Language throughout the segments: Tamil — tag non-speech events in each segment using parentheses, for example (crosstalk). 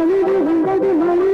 மலரு வந்தது மலர்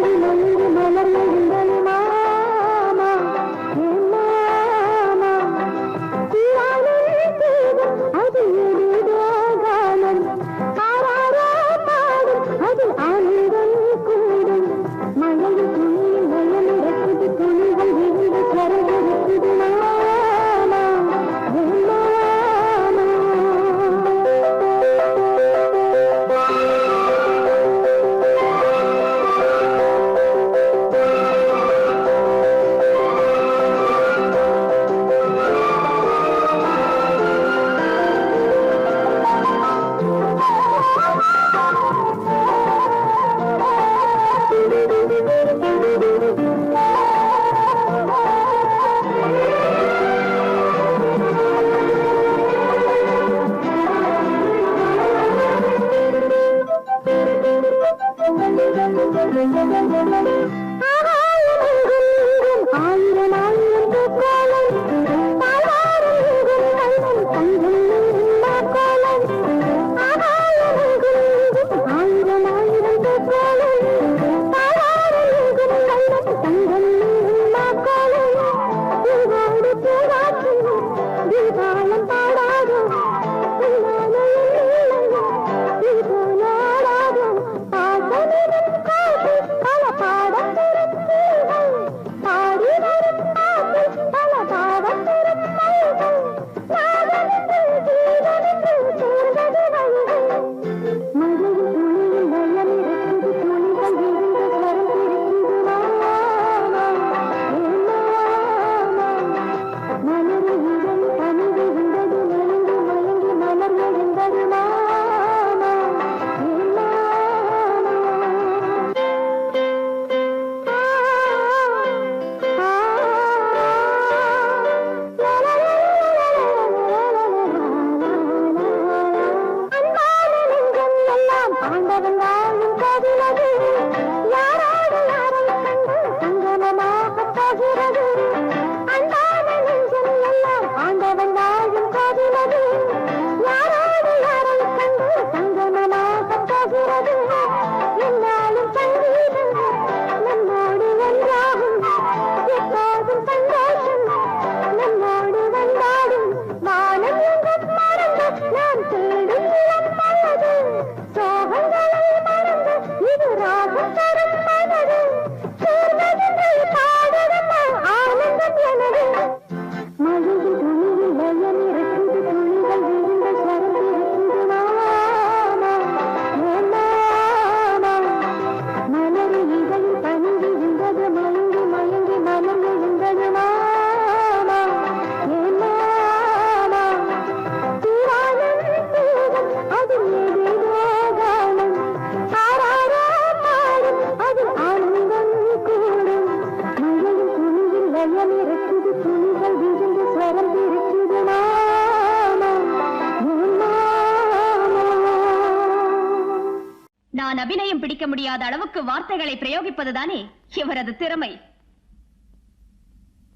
நான் அபிநயம் பிடிக்க முடியாத அளவுக்கு வார்த்தைகளை பிரயோகிப்பதுதானே இவரது திறமை.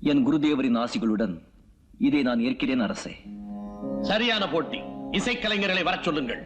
என் குருதேவரின் ஆசிகளுடன் இதை நான் ஏற்கிறேன் அரசே. சரியான போட்டி. இசைக்கலைஞர்களை வரச் சொல்லுங்கள்.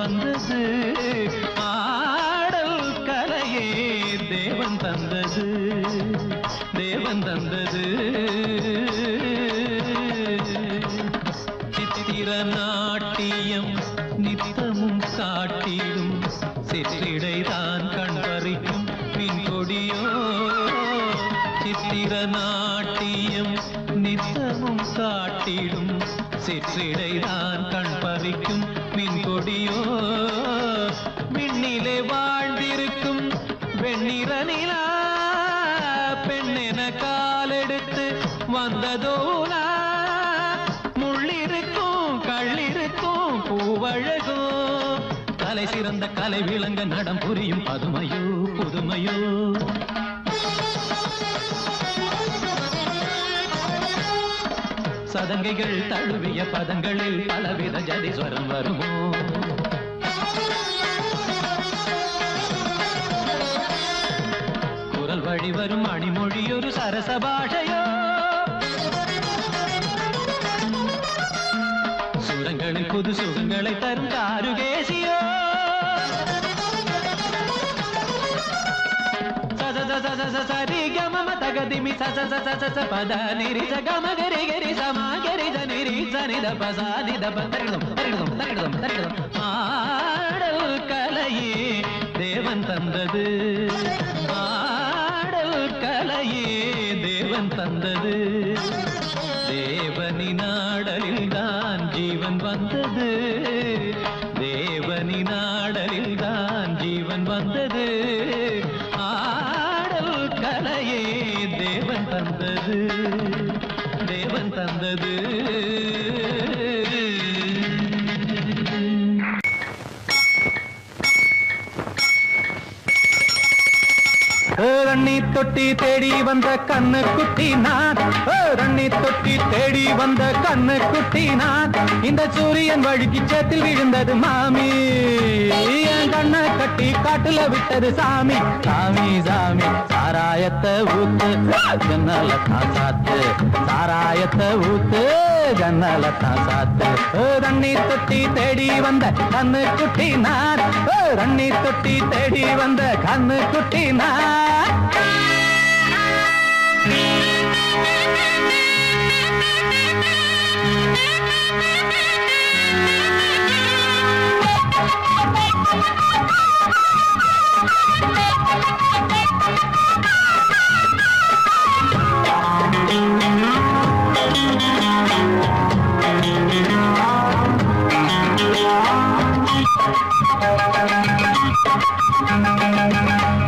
வந்தது தலை சிறந்த கலை விளங்க நடம் புரியும் பதுமையோ புதுமையோ. சதங்கைகள் தழுவிய பதங்களில் பலவித ஜதிஸ்வரம் வருமோ? குரல் வழி வரும் அணிமொழி ஒரு சரச பாஷையோ? சுரங்களில் புது சுகங்களை தரும் காருகேசியோ? ப த நி ரி ச க ம க ரி க ரி ச ம க ரி ச நி ரி ச நி த ப ச நி த ப தரிகிடம் தரிகிடம் தரிகிடம் தரிகிடம் ஆடல் கலையே தேவன் தந்தது ஆடல் கலையே தேவன் தந்தது ரண்ணி தொட்டி தேடி வந்த கண்ணு குட்டி நான் ரண்ணி தொட்டி தேடி வந்த கண்ணு குட்டி நான் இந்த சூரியன் வழுக்கி சேத்தில் விழுந்தது மாமி. என் கண்ணை கட்டி காட்டுல விட்டது சாமி. சாமி சாமி சாராயத்தை ஊத்து ஜன்னல தான் சாத்து. சாராயத்தை ஊத்து ஜன்னல தான் சாத்து. ரண்ணி தொட்டி தேடி வந்த கண்ணு குட்டி நான் ரண்ணி தொட்டி தேடி வந்த கண்ணு குட்டி நான்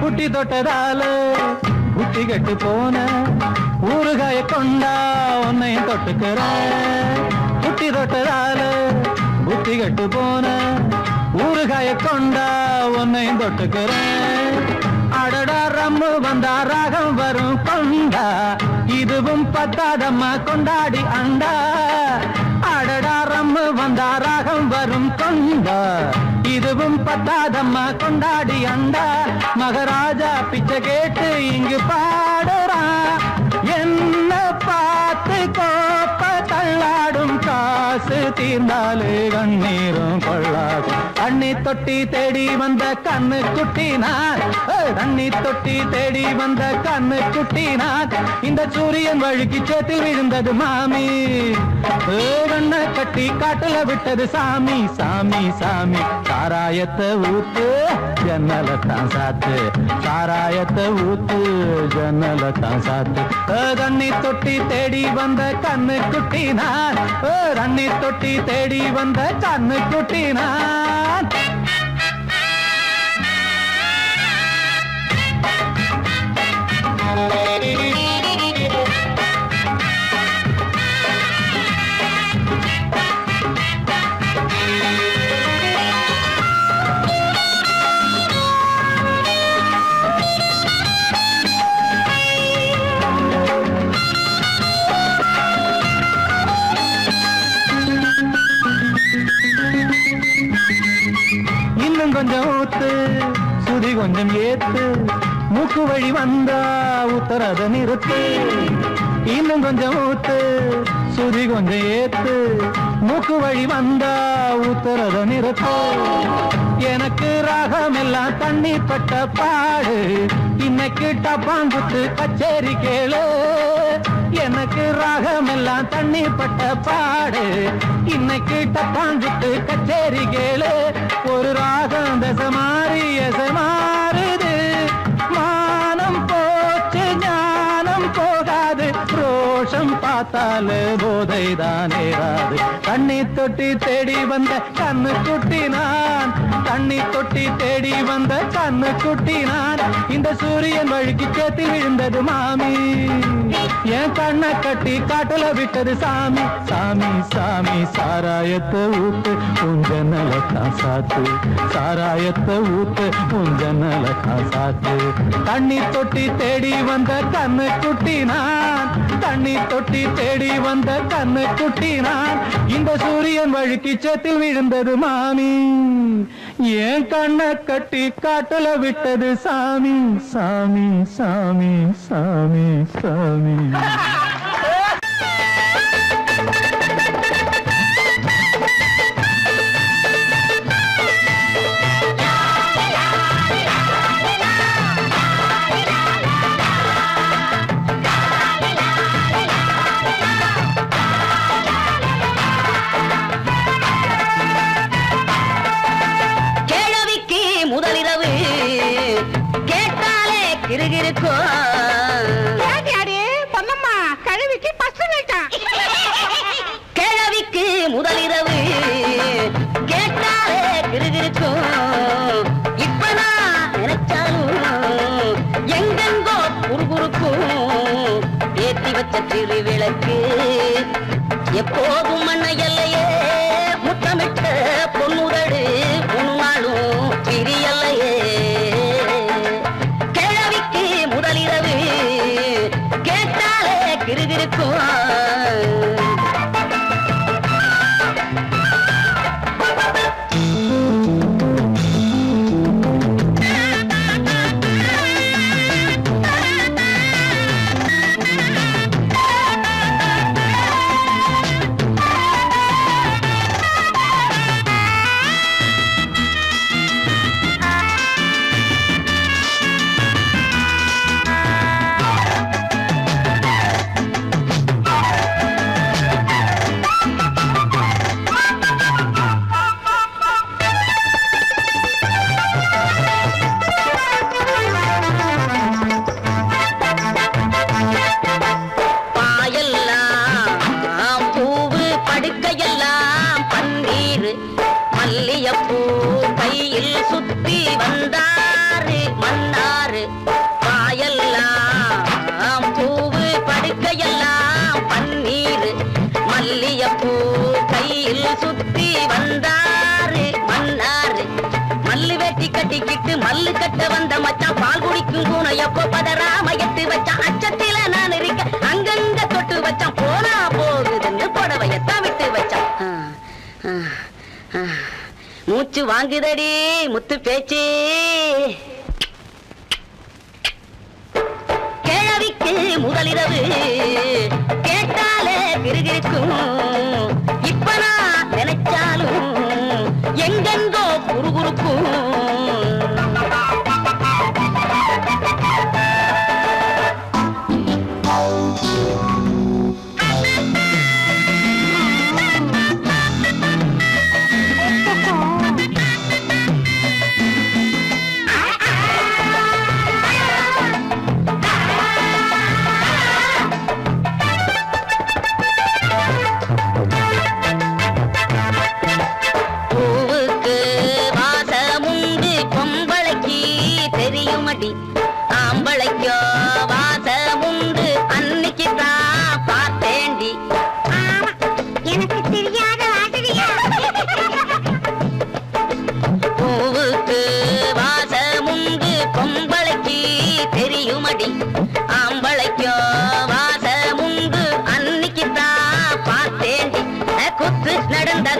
புட்டி தொட்டதால புட்டி கட்டு போன ஊறுகாய கொண்டா உன்னையும் தொட்டுக்கிற புட்டி தொட்டதால புத்தி கட்டு போன ஊறுகாய கொண்டா உன்னையும் தொட்டுக்கிற அடடா ரம்மு வந்தா ராகம் வரும் கொண்டா. இதுவும் பத்தாதம்மா கொண்டாடி அண்டா. அடடா ரம்மு வந்தா ராகம் வரும் கொண்டா. இதுவும் பத்தாதம்மா கொண்டாடி அண்டா. மகராஜா பிச்சை கேட்டு இங்கு பா தீர்ந்தாலே கண்ணீரும் கொள்ளாகும் தண்ணி தொட்டி தேடி வந்த கண்ணு குட்டினார். தண்ணி தொட்டி தேடி வந்த கண்ணு குட்டினார். இந்த சூரியன் வழுக்கி சேத்தில் விழுந்தது மாமி. வண்ண கட்டி காட்டுல விட்டது சாமி. சாமி சாமி சாராயத்தை ஊத்து ஜன்னல தான் சாத்து. சாராயத்தை ஊத்து ஜன்னல தான் சாத்து. ஏ, தண்ணி தொட்டி தேடி வந்த கண்ணு குட்டினார். ஏ, தண்ணி தொட்டி தேடி வந்த கண்ணு குட்டினார். கொஞ்சம் ஊத்து சுதி கொஞ்சம் ஏத்து. மூக்கு வழி வந்தா உத்தரத நிறுத்து. இன்னும் கொஞ்சம் ஊத்து சுதி கொஞ்சம் ஏத்து. மூக்கு வழி வந்தா உத்தரத நிறுத்து. எனக்கு ராகம் எல்லாம் தண்ணி பட்ட பாடு. இன்னைக்கு டப்பாங்குத்து கச்சேரி கேளு. எனக்கு ராகமெல்லாம் தண்ணி பட்ட பாடு. இன்னைக்கு டப்பாங்குத்து கச்சேரி கேளு. ஒரு ராகம் தசமாரி எசமா பார்த்தாலே போதை தான் ஏறாது தண்ணி தொட்டி தேடி வந்த கண்ணு குட்டி நான். தண்ணி தொட்டி தேடி வந்த கண்ணு குட்டி நான். இந்த சூரியன் வழுக்கி சேர்த்து விழுந்தது மாமி. என் கண்ணை கட்டி காட்டுல விட்டது சாமி. சாமி சாமி சாராயத்தை ஊத்து உங்க நலத்தான் சாத்து. சாராயத்தை ஊத்து உங்க நலத்தான் சாத்து. தண்ணி தொட்டி தேடி வந்த கண்ணு குட்டி நான். தண்ணி தொட்டி தேடி வந்த கண்ணு குட்டி நான் இந்த சூரியன் வழுக்கி சேத்தில் விழுந்தது மாமி. ஏன் கண்ணை கட்டி காட்டுல விட்டது சாமி. சாமி சாமி சாமி சாமி. விளக்கு. எப்போதும் மண்ண எல்லையே மாட்டிக்கிட்டு மல்லு கட்ட வந்த மச்சான் பால் குடிக்கும் பூனை எப்போ பதறாம எட்டு வச்சான். அச்சத்தில நான் இருக்க அங்கங்க தொட்டு வச்சான். போனா போகுதுன்னு புடவையத்தான் விட்டு வச்சான். மூச்சு வாங்குதடி முத்து பேச்சு. கிழவிக்கு முதலிரவு. கேட்டாலே கிருகிருக்கும் இப்ப நான் நினைச்சாலும் எங்கெங்கோ குறுகுறுக்கும்.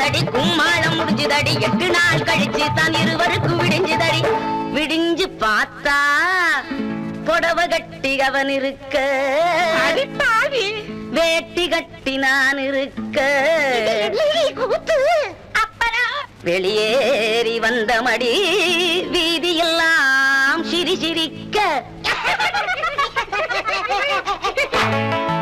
நடந்ததடி கும்மாளம் முடிஞ்சுதடி. எட்டு நாள் கழிச்சு தான் இருவருக்கும் விடிஞ்சுதடி. விடிஞ்சு பார்த்தா புடவ கட்டி அவன் இருக்க. வேட்டி கட்டி நான் இருக்க. வெளியேறி வந்த மடி வீதியெல்லாம் சிரி சிரிக்க. (laughs)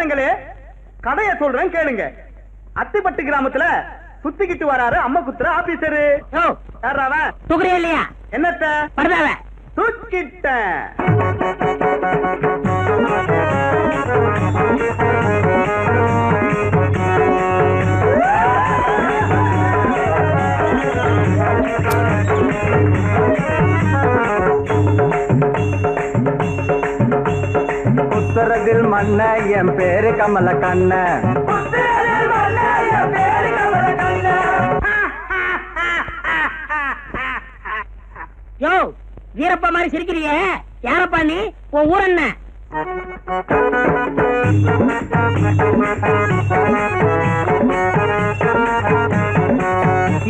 மகாஜனங்களே கதைய சொல்றேன் கேளுங்க. அத்திப்பட்டு கிராமத்துல சுத்திக்கிட்டு வராரு அம்மா குத்துற ஆபீசரு இல்லையா? என்னத்த? பரதாவ தூக்கிட்டேன். உத்தரத்தில் மன்ன என் பேரு கமல கண்ண யோ வீரப்பா மாதிரி சிரிக்கிறியே. யாரப்பா நீ? உன் ஊர் என்ன?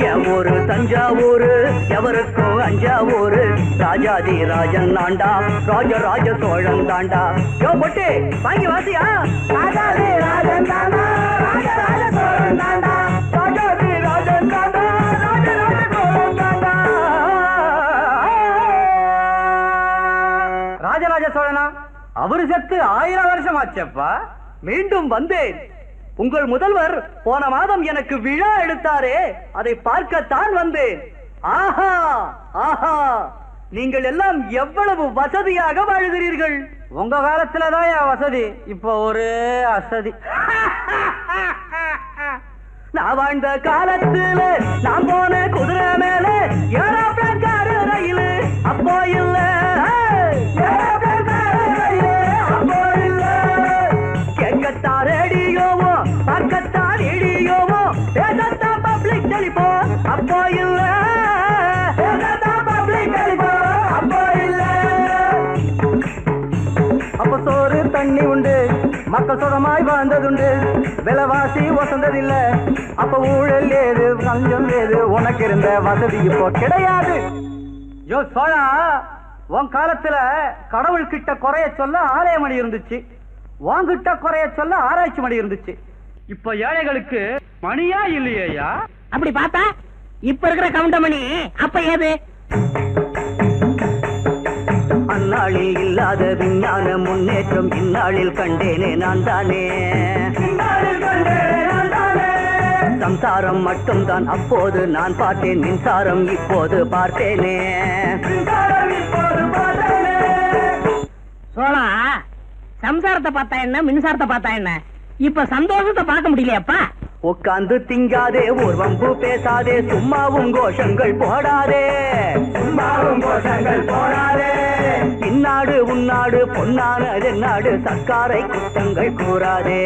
என் ஊரு தஞ்சாவூரு. எவருக்கும் அஞ்சாவூரு ராஜாதி ராஜன் தாண்டா ராஜராஜ சோழன் தாண்டா. யோ பொட்டு வாங்கி வாசியா? ராஜாதி ராஜன் தாண்டா. ராஜராஜ சோழன் தாண்டா. ராஜாதி ராஜன் தாண்டா. சோழன் தாண்டா. ராஜராஜ சோழனா? அவரு செத்து ஆயிரம் வருஷம் ஆச்சப்பா மீண்டும் வந்தேன். உங்கள் முதல்வர் போன மாதம் எனக்கு விழா எடுத்தாரே. அதை பார்க்கத்தான் வந்தேன். ஆஹா ஆஹா. நீங்கள் எல்லாம் எவ்வளவு வசதியாக வாழுகிறீர்கள்? உங்க காலத்துலதான் என் வசதி. இப்போ ஒரே அசதி. (laughs) நான் வாழ்ந்த காலத்துல நான் போன குதிரை மேல ஏரோப்ளேன் காரு ரயில். அப்போ வாழ்ந்ததுண்டு விலைவாசி வசந்ததில்ல அப்ப ஊழல் ஏது கஞ்சம் ஏது உனக்கு இருந்த வசதி இப்போ கிடையாது. யோ சோழா உன் காலத்துல கடவுள் கிட்ட குறைய சொல்ல ஆலய மணி இருந்துச்சு. வாங்கிட்ட குறைய சொல்ல ஆராய்ச்சி மணி இருந்துச்சு. இப்ப ஏழைகளுக்கு மணியா இல்லையா அப்படி பார்த்தா இப்ப இருக்கிற கவுண்டமணி அப்ப ஏது? அந்நாளில் இல்லாத விஞ்ஞான முன்னேற்றம் இந்நாளில் கண்டேனே நான் தானே சம்சாரம் மட்டும்தான் அப்போது நான் பார்த்தேன் மின்சாரம் இப்போது பார்த்தேனே. சோழா சம்சாரத்தை பார்த்தா என்ன மின்சாரத்தை பார்த்தா என்ன? இப்ப சந்தோஷத்தை பார்க்க முடியலையாப்பா. உட்கார்ந்து திங்காதே ஒரு வம்பு பேசாதே சும்மாவும் கோஷங்கள் போடாதே. சும்மாவும் கோஷங்கள் போடாதே. இந்நாடு உன்னாடு பொன்னானது நாடு சர்க்காரை குற்றங்கள் கூறாதே.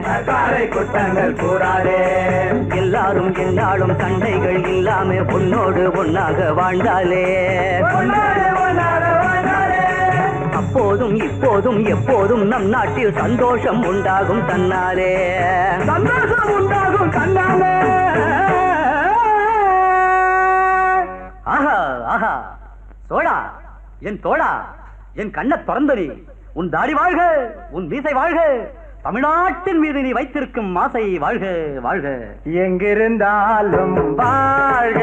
சர்க்காரை குற்றங்கள் கூறாதே. எல்லாரும் என்னாலும் சண்டைகள் இல்லாம உன்னோடு ஒன்னாக வாழ்ந்தாலே. அப்போதும் இப்போதும் எப்போதும் நம் நாட்டில் சந்தோஷம் உண்டாகும் தன்னாலே. சந்தோஷம் உண்டாகும் தன்னாலே. ஆஹா ஆஹா. சோழா என் தோழா. என் கண்ணை திறந்த நீ உன் தாடி வாழ்க உன் மீசை வாழ்க. தமிழ்நாட்டின் மீது நீ வைத்திருக்கும் மாசை வாழ்க வாழ்க. எங்கிருந்தாலும் வாழ்க.